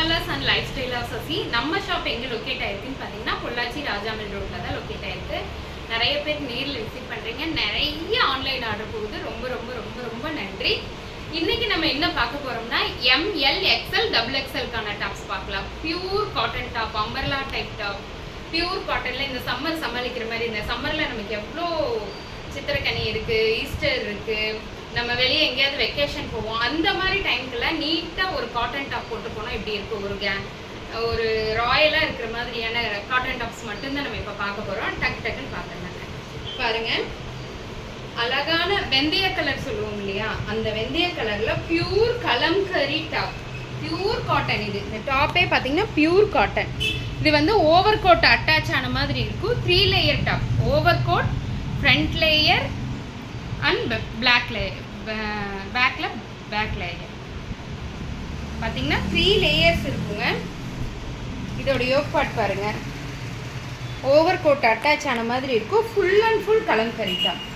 Travellers and lifestyle of Sasi நம்ம shop எங்கே locate ஆயிருக்குன்னு பார்த்தீங்கன்னா பொள்ளாச்சி ராஜாமில் ரோட்டில் தான் லொக்கேட் ஆயிருக்கு. நிறைய பேர் நேரில் விசிட் பண்ணுறீங்க நிறைய ஆன்லைன் ஆர்டர் போகுது. ரொம்ப ரொம்ப ரொம்ப ரொம்ப நன்றி. இன்னைக்கு நம்ம என்ன பார்க்க போறோம்னா எம்எல் எக்ஸ்எல் டபுள் எக்ஸ்எல்கான டாப்ஸ் பார்க்கலாம். Pure cotton top umbrella type top pure காட்டன்ல இந்த சம்மர் சமாளிக்கிற மாதிரி இந்த சம்மர்ல நமக்கு எவ்வளோ சித்திரக்கனி இருக்கு ஈஸ்டர் இருக்கு நம்ம வெளியே எங்கேயாவது வெக்கேஷன் போவோம். அந்த மாதிரி டைம்ல நீட்டாக ஒரு காட்டன் டாப் போட்டு போனால் இப்படி இருக்கும் ஒரு கே ஒரு ராயலாக இருக்கிற மாதிரியான காட்டன் டாப்ஸ் மட்டும்தான் நம்ம இப்போ பார்க்க போகிறோம் டக் டக்குன்னு பார்க்கலாங்க பாருங்க. அழகான வெந்தய கலர் சொல்லுவோம் இல்லையா? அந்த வெந்தய கலர்ல pure Kalamkari top pure cotton இது. இந்த டாப்பே பார்த்தீங்கன்னா பியூர் காட்டன் இது வந்து ஓவர் கோட் அட்டாச் ஆன மாதிரி இருக்கும். Three layer top over front layer and black layer பேக்கில் பேக் லேயர் பார்த்தீங்கன்னா த்ரீ லேயர்ஸ் இருக்குங்க. இதோட யோக் பார்ட் பாருங்க. ஓவர் கோட் அட்டாச் ஆன மாதிரி இருக்கும். Full and full Kalamkari top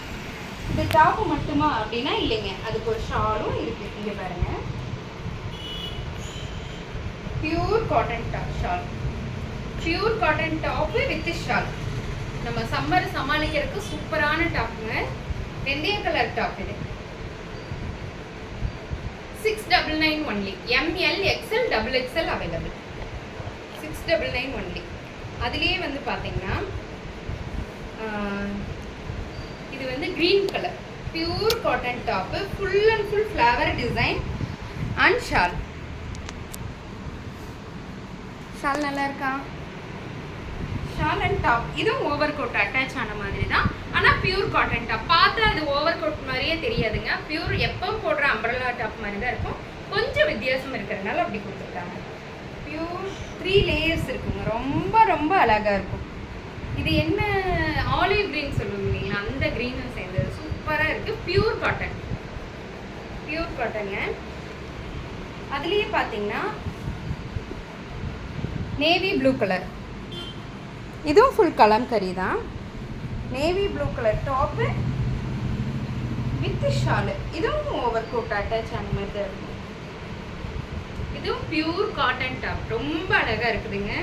இது டாப்பு மட்டுமா அப்படின்னா இல்லைங்க. அதுக்கு ஒரு ஷாலும் இருக்கு. இங்க பாருங்க. Pure cotton top shawl pure cotton top with shawl நம்ம சம்மர் சமாளிக்கிறதுக்கு சூப்பரான டாப்புங்க வெந்தய கலர் டாப் இது. Six double nine only M L XL double XL available six double nine only அதுலேயே வந்து பார்த்தீங்கன்னா இது வந்து green colour pure cotton top full and full flower design and shawl shawl நல்லா இருக்கா? ஷால் அண்ட் டாப் இதுவும் over coat attach ஆன மாதிரி தான் ஆனால் பியூர் காட்டன் டாப் பார்த்தா அது ஓவர் கோட் மாதிரியே தெரியாதுங்க. பியூர் எப்போ போடுற அம்பரலா டாப் மாதிரி தான் இருக்கும். கொஞ்சம் வித்தியாசம் இருக்கிறதுனால அப்படி கொடுத்துருக்காங்க. பியூர் த்ரீ லேயர்ஸ் இருக்குங்க. ரொம்ப ரொம்ப அழகாக இருக்கும். இது என்ன ஆலிவ் க்ரீன் சொல்லுவோம் இல்லைங்களா? அந்த க்ரீனும் சேர்ந்தது சூப்பராக இருக்குது பியூர் காட்டன் பியூர் காட்டனுங்க அதுலேயே பார்த்தீங்கன்னா நேவி ப்ளூ கலர் இதுவும் ஃபுல் கலம்கரி தான். Navy blue colour top with shawl இதுவும் ஓவர் கோட் அட்டாச் அந்த மாதிரி தான் இருக்கும். இதுவும் பியூர் காட்டன் டாப் ரொம்ப அழகாக இருக்குதுங்க.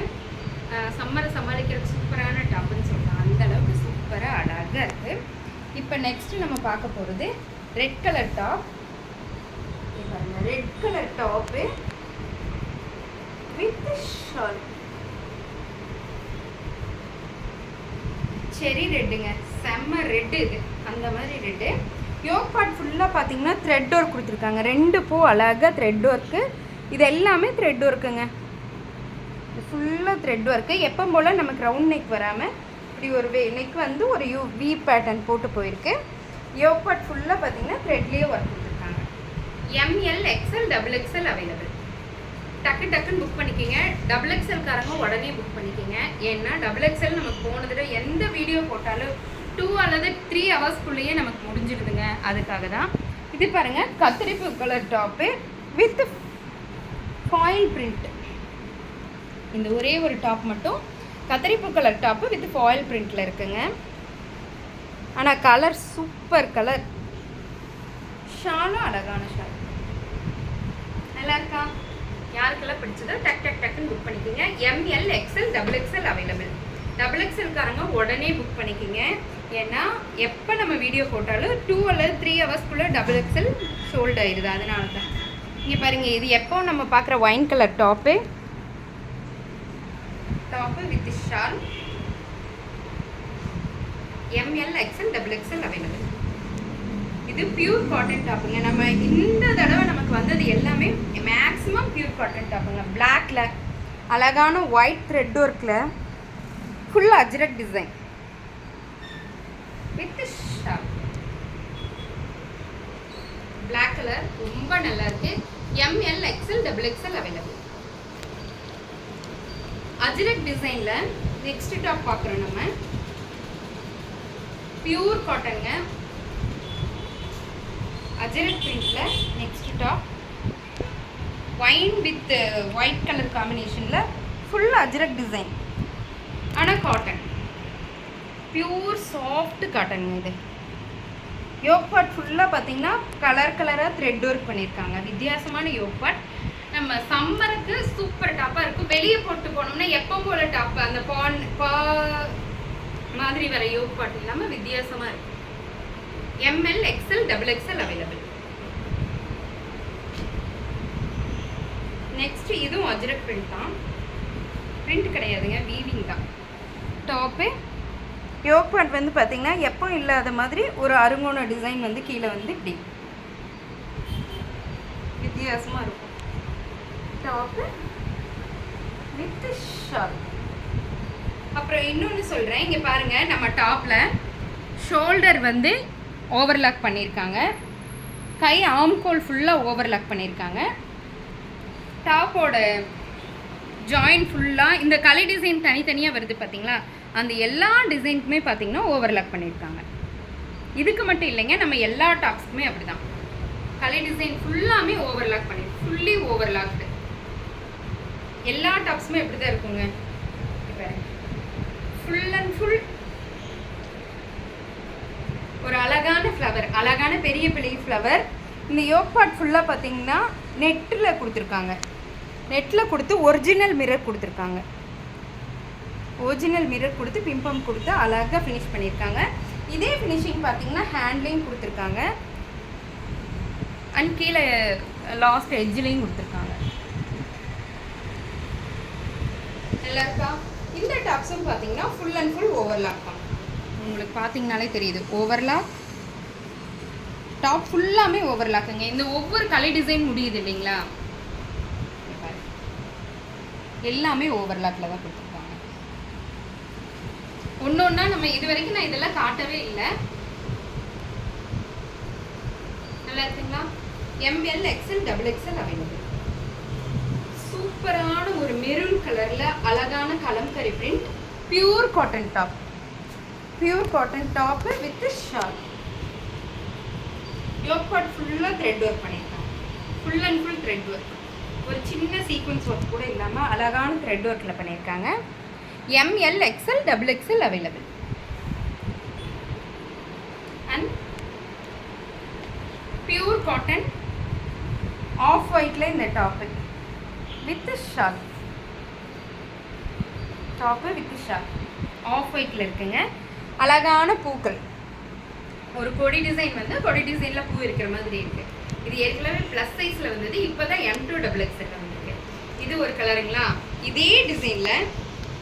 சம்மரை சமாளிக்கிறதுக்கு சூப்பரான டாப்னு சொல்லலாம் அந்த அளவுக்கு சூப்பராக அழகாக இருக்குது இப்போ நெக்ஸ்ட் நம்ம பார்க்க போகிறது red colour top red colour top with shawl cherry ரெட்டுங்க. செம்ம ரெட்டு இது. அந்த மாதிரி ரெட்டு. யோக் பார்ட் ஃபுல்லாக பார்த்தீங்கன்னா த்ரெட் ஒர்க் கொடுத்துருக்காங்க. ரெண்டு பூ அழகாக த்ரெட் ஒர்க்கு இது எல்லாமே த்ரெட் ஒர்க்குங்க ஃபுல்லாக த்ரெட் ஒர்க்கு எப்போ போல் நமக்கு ரவுண்ட் நெக் வராமல் இப்படி ஒரு வே நெக் வந்து ஒரு யூ வி பேட்டர்ன் போட்டு போயிருக்கு. யோக் பார்ட் ஃபுல்லாக பார்த்தீங்கன்னா த்ரெட்லேயே ஒர்க் கொடுத்துருக்காங்க. M L XL double XL available டக்கு டக்குன்னு புக் பண்ணிக்கிங்க. டபுள் எக்ஸ்எல்காரங்க உடனே புக் பண்ணிக்கிங்க. ஏன்னா டபுள் எக்ஸ்எல் நமக்கு போன தடவை எந்த வீடியோ போட்டாலும் டூ அல்லது த்ரீ ஹவர்ஸ்க்குள்ளேயே நமக்கு முடிஞ்சிடுதுங்க. அதுக்காக தான் இது பாருங்கள் கத்திரிப்பு colour top with foil print இந்த ஒரே ஒரு டாப் மட்டும் கத்தரிப்பு கலர் டாப்பு வித் ஃபாயில் பிரிண்ட்டில் இருக்குங்க. ஆனால் கலர் சூப்பர் கலர் ஷாலும் அழகான ஷால் நல்லா இருக்கா? யாருக்கெல்லாம் பிடிச்சதோ டக் டக் டக்குன்னு புக் பண்ணிக்கோங்க. M L XL double XL available double எக்ஸ்எல்காரங்க உடனே புக் பண்ணிக்கோங்க. ஏன்னா எப்போ நம்ம வீடியோ போட்டாலும் டூ அல்லது த்ரீ ஹவர்ஸ்க்குள்ளே டபுள் எக்ஸ்எல் சோல்டு ஆயிடுது அதனால தான் இங்கே பாருங்கள் இது எப்போ நம்ம பார்க்குற wine colour top top with shawl M L XL double XL available இது பியூர் காட்டன் டாப்புங்க நம்ம இந்த தடவை நமக்கு வந்தது எல்லாமே மேக்ஸிமம் பியூர் காட்டன் டாப்புங்க பிளாக்ல அழகான ஒயிட் த்ரெட் ஒர்க்கில் full Ajrak design with shawl black colour ரொம்ப நல்லா இருக்கு. M L XL double XL available Ajrak டிசைனில் நெக்ஸ்ட் டாப் பார்க்குறோம் நம்ம. பியூர் காட்டனுங்க Ajrak பிரிண்டில் next top wine with white colour காம்பினேஷனில் ஃபுல் அஜரக் டிசைன் ஆனால் காட்டன் பியூர் சாஃப்ட் காட்டனுங்க இது. யோக் பாட் ஃபுல்லாக பார்த்தீங்கன்னா கலர் கலராக த்ரெட் ஒர்க் பண்ணியிருக்காங்க வித்தியாசமான யோக் நம்ம சம்மருக்கு சூப்பர் டாப்பாக இருக்கும். வெளியே போட்டு போனோம்னா எப்போ போல டாப் அந்த பான் பா மாதிரி வர யோக் இல்லாமல் வித்தியாசமாக இருக்கும். M L XL double XL available next இதுவும் அஜ்ரக் பிரிண்ட் தான். பிரிண்ட் கிடையாதுங்க வீவிங் தான். டாப்பு யோக் பாட் வந்து பார்த்தீங்கன்னா எப்போ இல்லாத மாதிரி ஒரு அருங்கோண டிசைன் வந்து கீழே வந்து இப்படி. வித்தியாசமாக இருக்கும். டாப்பு வித் ஷால் அப்புறம் இன்னொன்று சொல்கிறேன் இங்கே பாருங்கள் நம்ம டாப்பில் ஷோல்டர் வந்து ஓவர்லாக் பண்ணியிருக்காங்க. கை ஆம்கோல் ஃபுல்லாக ஓவர்லாக் பண்ணியிருக்காங்க. டாப்போட ஜாயின் ஃபுல்லாக இந்த கலை டிசைன் தனித்தனியாக வருது பார்த்தீங்களா அந்த எல்லா டிசைனுக்குமே பார்த்தீங்கன்னா ஓவர்லாக் பண்ணியிருக்காங்க. இதுக்கு மட்டும் இல்லைங்க நம்ம எல்லா டாப்ஸ்க்குமே அப்படி தான் கலை டிசைன் ஃபுல்லாமே ஓவர்லாக் பண்ணி ஃபுல்லி ஓவர்லாக்டு எல்லா டாப்ஸுமே இப்படி தான் இருக்குங்க. ஃபுல் அண்ட் ஃபுல் ஒரு அழகான ஃப்ளவர் அழகான பெரிய பெரிய ஃப்ளவர் இந்த யோக் ஃபுல்லாக பார்த்தீங்கன்னா நெட்டில் கொடுத்துருக்காங்க. நெட்டில் கொடுத்து ஒரிஜினல் மிரர் கொடுத்துருக்காங்க. ஒரிஜினல் மிரர் கொடுத்து பிம்பம் கொடுத்து அழகாக ஃபினிஷ் பண்ணியிருக்காங்க. இதே ஃபினிஷிங் பார்த்தீங்கன்னா ஹேண்ட்லேயும் கொடுத்துருக்காங்க. அண்ட் கீழே லாஸ்ட் எஜ்ஜிலையும் கொடுத்துருக்காங்க. நல்லாயிருக்கா இந்த டாப்ஸும் பார்த்தீங்கன்னா ஃபுல் அண்ட் ஃபுல் ஓவர்லாக் தான். உங்களுக்கு பார்த்தீங்கனாலே தெரியுது. ஓவர்லாக் டாப் ஃபுல்லாமே ஓவர்லாக்குங்க இந்த ஒவ்வொரு கலை டிசைன் முடியுது இல்லைங்களா? எல்லாமே ஓவர்லாக்கில் தான் கொடுத்துருக்காங்க. ஒன்று ஒன்றா நம்ம இது வரைக்கும் நான் இதெல்லாம் காட்டவே இல்லை. நல்லா இருக்குங்களா? M L XL double XL available சூப்பரான ஒரு மெரூன் கலர்ல அழகான Kalamkari print pure cotton top pure cotton top with shawl yoke part ஃபுல்லாக த்ரெட் ஒர்க் பண்ணியிருக்காங்க full and full thread work ஒரு சின்ன சீக்வன்ஸ் ஒர்க் கூட இல்லாமல் அழகான த்ரெட் ஒர்க்கில் பண்ணியிருக்காங்க. M L XL double XL available and pure cotton off ஒயிட்டில் இந்த top with shawl top with shawl off ஒயிட்டில் இருக்குங்க. அழகான பூக்கள். ஒரு கொடி டிசைன் வந்து கொடி டிசைனில் பூ இருக்கிற மாதிரி இருக்கு. இது ஏற்கனவே ப்ளஸ் சைஸில் வந்தது இப்போ தான் எம் டூ டபுள் எக்ஸ்எல் வந்துருக்கு. இது ஒரு கலருங்களா இதே டிசைனில்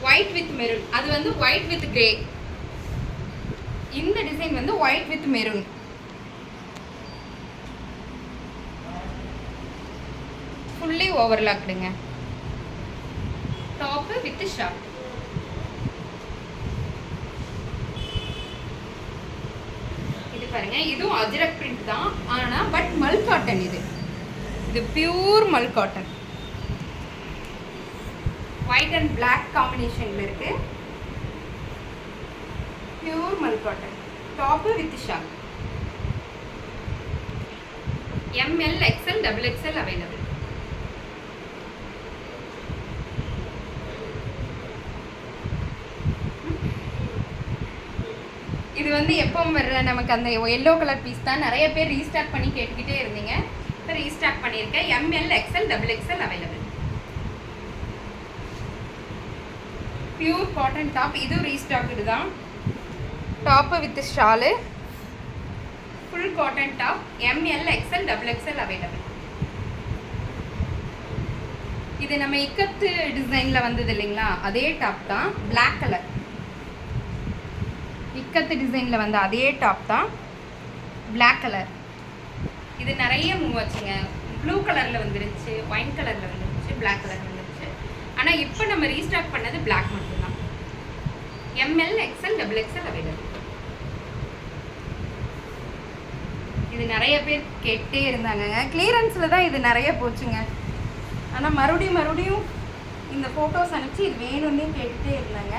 ஒயிட் வித் மெரூன் அது வந்து ஒயிட் வித் கிரே இந்த டிசைன் வந்து ஒயிட் வித் மெரூன் ஃபுல்லி ஓவர்லாக்டுங்க டாப்பு வித் ஷார்ட் பாருங்க இதுவும் அஜ்ரக் பிரிண்ட் தான் ஆனா பட் மல் காட்டன் இது. இது pure mul cotton white and black காம்பினேஷன்ல இருக்கு. Pure mul cotton top with shock M L XL double XL available இது வந்து எப்போ வர்ற நமக்கு அந்த எல்லோ கலர் பீஸ் தான். நிறைய பேர் ரீஸ்டாக் பண்ணி கேட்டுக்கிட்டே இருந்தீங்க. இப்போ ரீஸ்டாக் பண்ணியிருக்கேன். M L XL double XL available pure cotton top இதுவும் ரீஸ்டாக்டு தான். Top with shawl full cotton top M L XL double XL available இது நம்ம இக்கத்து டிசைனில் வந்தது இல்லைங்களா? அதே டாப் தான். பிளாக் கலர் இக்கத்து டிசைனில் வந்த அதே டாப் தான் பிளாக் கலர் இது நிறைய மூவ் ஆச்சுங்க. ப்ளூ கலரில் வந்துருச்சு ஒயின் கலரில் வந்துருச்சு பிளாக் கலர் வந்துருச்சு. ஆனால் இப்போ நம்ம ரீஸ்டாக் பண்ணது பிளாக் மட்டும்தான். M L XL double XL available இது நிறைய பேர் கேட்டே இருந்தாங்கங்க கிளியரன்ஸில் தான் இது நிறைய போச்சுங்க. ஆனால் மறுபடியும் மறுபடியும் இந்த ஃபோட்டோஸ் அனுப்பிச்சு இது வேணும்னே கேட்டுட்டே இருந்தாங்க.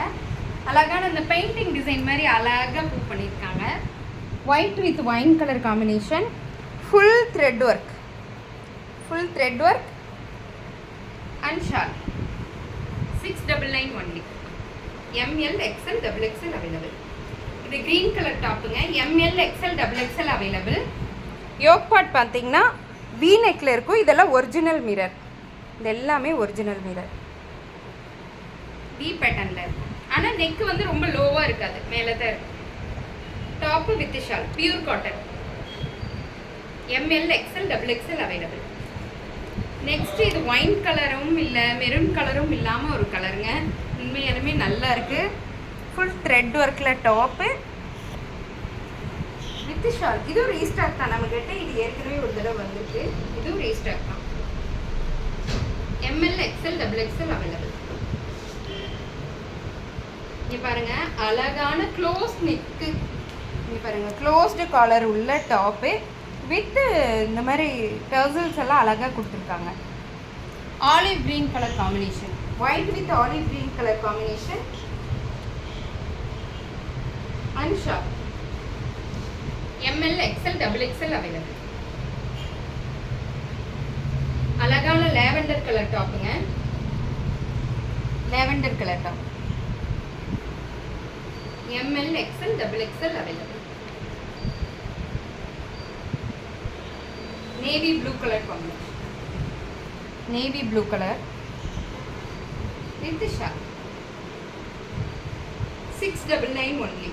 அழகான இந்த பெயிண்டிங் டிசைன் மாதிரி அழகாக புக் பண்ணியிருக்காங்க. White with wine colour combination full thread work full thread work and shawl six double nine only M L XL double XL available இது green colour டாப்புங்க M L XL double XL available yoke part பார்த்தீங்கன்னா we நெக்கில் இருக்கும். இதெல்லாம் original mirror இது எல்லாமே original mirror we பேட்டர்னில் இருக்கும். ஆனால் நெக் வந்து ரொம்ப லோவாக இருக்காது. மேலே தான் இருக்கும் top with shawl pure cotton M L XL double XL available next இது ஒயின் கலரும் இல்லை மெரூன் கலரும் இல்லாமல் ஒரு கலருங்க உண்மையாலுமே நல்லா இருக்கு. ஃபுல் த்ரெட் ஒர்க்கில் டாப்பு வித் ஷால் இதுவும் ரீஸ்டாக் தான். நம்மக்கிட்ட இது ஏற்கனவே ஒரு தடவை வந்திருக்கு. இதுவும் ரீஸ்டாக் தான். M L XL double XL available இங்கே பாருங்க அழகான க்ளோஸ் நெக்கு இங்கே பாருங்க க்ளோஸ்டு காலர் உள்ள டாப்பு வித்து இந்த மாதிரி டர்சல்ஸ் எல்லாம் அழகாக கொடுத்துருக்காங்க. Olive green colour combination white with olive green colour combination Ansha M L XL double XL available அழகான lavender colour டாப்புங்க lavender colour top M L XL double XL available navy blue colour combination navy blue colour with Shah six double nine only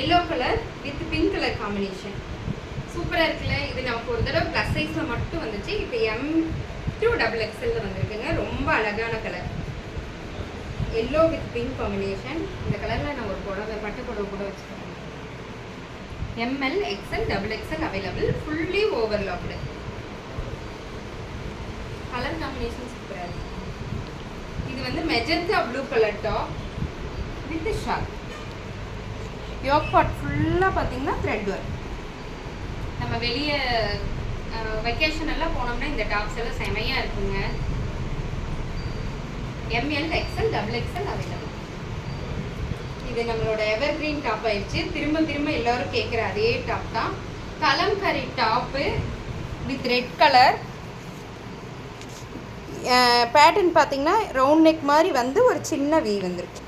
yellow colour with pink colour combination சூப்பராக இருக்குல்ல? இது நமக்கு ஒரு தடவை plus சைஸில் மட்டும் வந்துச்சு. இப்போ எம் டூ டபுள் எக்ஸ்எல்ல வந்திருக்குங்க. ரொம்ப அழகான colour yellow with pink combination இந்த கலரில் நான் ஒரு புடவை பட்டு புடவை கூட வச்சுருக்கேன் M L XL double XL available fully overlocked colour combination சூப்பராக இருக்கு. இது வந்து magenta blue colour top with shawl yoke part ஃபுல்லாக பார்த்தீங்கன்னா த்ரெட் ஒர்க் நம்ம வெளியே வெக்கேஷன் எல்லாம் போனோம்னா இந்த டாப்ஸ் எல்லாம் செமையாக இருக்குங்க. M L XL double XL available இது நம்மளோட எவர் கிரீன் டாப் ஆயிடுச்சு. திரும்ப திரும்ப எல்லாரும் கேட்குற அதே டாப் தான். Kalamkari top with red colour pattern பார்த்தீங்கன்னா ரவுண்ட் நெக் மாதிரி வந்து ஒரு சின்ன வீ வந்துருக்கு.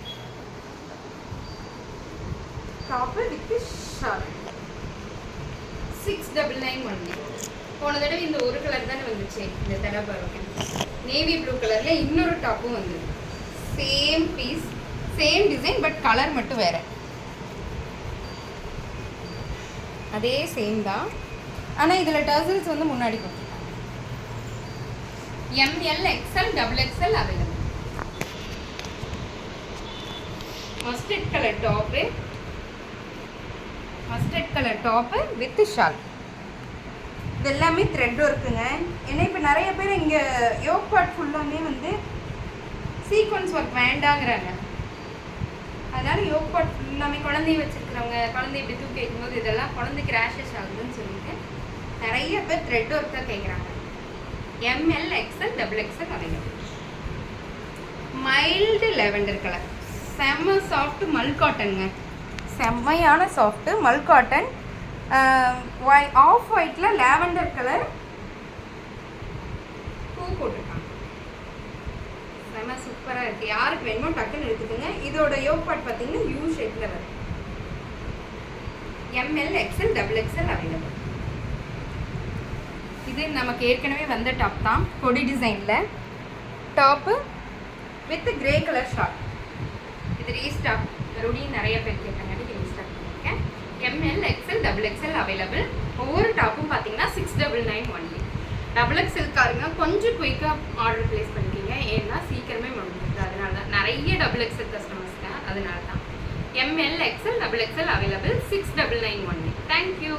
Top with shawl six double nine one போன தடவை இந்த ஒரு கலர் தானே வந்துச்சு. இந்த தடவை நேவி ப்ளூ கலரில் இன்னொரு டாப்பும் வந்துருக்கு same piece same design but colour மட்டும் வேறு. அதே சேம் தான். ஆனால் இதில் டர்சல்ஸ் வந்து முன்னாடி கொடுத்துருக்காங்க. M L XL double XL available mustard colour top mustard colour top with shawl இது எல்லாமே த்ரெட் ஒர்க்குங்க ஏன்னா இப்போ நிறைய பேர் இங்கே யோக் பார்ட் ஃபுல்லாமே வந்து சீக்வன்ஸ் ஒர்க் வேண்டாங்கிறாங்க. அதனால் யோக் பார்ட் ஃபுல்லாமே குழந்தைய வச்சுருக்கிறவங்க குழந்தை இப்படி தூக்கி வைக்கும்போது இதெல்லாம் குழந்தைக்கு ரேஷஸ் ஆகுதுன்னு சொல்லிட்டு நிறைய பேர் த்ரெட் ஒர்க் தான் கேட்குறாங்க M L XL double XL available mild lavender colour செம்ம சாஃப்ட் மல் காட்டனுங்க செம்மையான சாஃப்ட்டு மல் காட்டன் ஒய் ஆஃப் ஒயிட்டில் லேவெண்டர் கலர் பூ போட்டிருக்காங்க. செம சூப்பராக இருக்குது யாருக்கு வேணுமோ டக்குன்னு எடுத்துக்கோங்க. இதோட யோக் பார்ட் பார்த்தீங்கன்னா யூ ஷேப்பில் வரும். M L XL double XL available இது நமக்கு ஏற்கனவே வந்த டாப் தான். கொடி டிசைனில் top with grey colour short இது ரீஸ்டாக் மறுபடியும் நிறைய பேர் கேட்டாங்க. M L XL double XL available ஒவ்வொரு டாப்பும் பார்த்தீங்கன்னா six double nine only double XL காருங்க கொஞ்சம் குயிக்காக ஆர்டர் ப்ளேஸ் பண்ணிக்கிங்க. ஏன்னா சீக்கிரமே முடிஞ்சிருக்கு அதனால தான் நிறைய டபுள் எக்ஸ்எல் கஸ்டமர்ஸ் தான். அதனால தான் M L XL double XL available six double nine only thank you